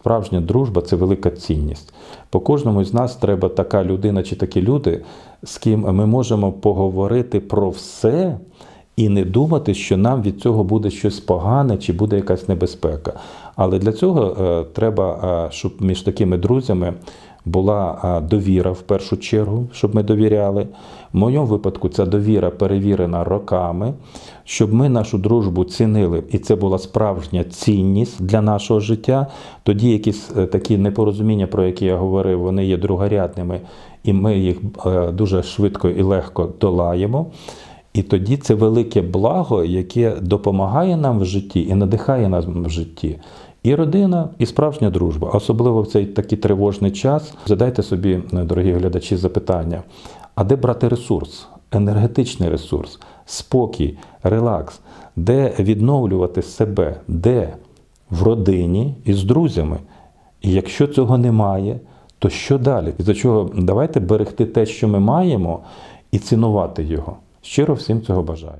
Справжня дружба це велика цінність. По кожному з нас треба така людина чи такі люди, з ким ми можемо поговорити про все і не думати, що нам від цього буде щось погане чи буде якась небезпека. Але для цього е, треба, е, щоб між такими друзями була довіра в першу чергу, щоб ми довіряли. В моєму випадку ця довіра перевірена роками, щоб ми нашу дружбу цінили, і це була справжня цінність для нашого життя. Тоді якісь е, такі непорозуміння, про які я говорив, вони є другорядними, і ми їх е, дуже швидко і легко долаємо. І тоді це велике благо, яке допомагає нам в житті і надихає нас в житті. І родина, і справжня дружба, особливо в цей такий тривожний час. Задайте собі, дорогі глядачі, запитання: а де брати ресурс, енергетичний ресурс, спокій, релакс, де відновлювати себе, де в родині і з друзями? І якщо цього немає, то що далі? І за чого давайте берегти те, що ми маємо, і цінувати його. Щиро всім цього бажаю.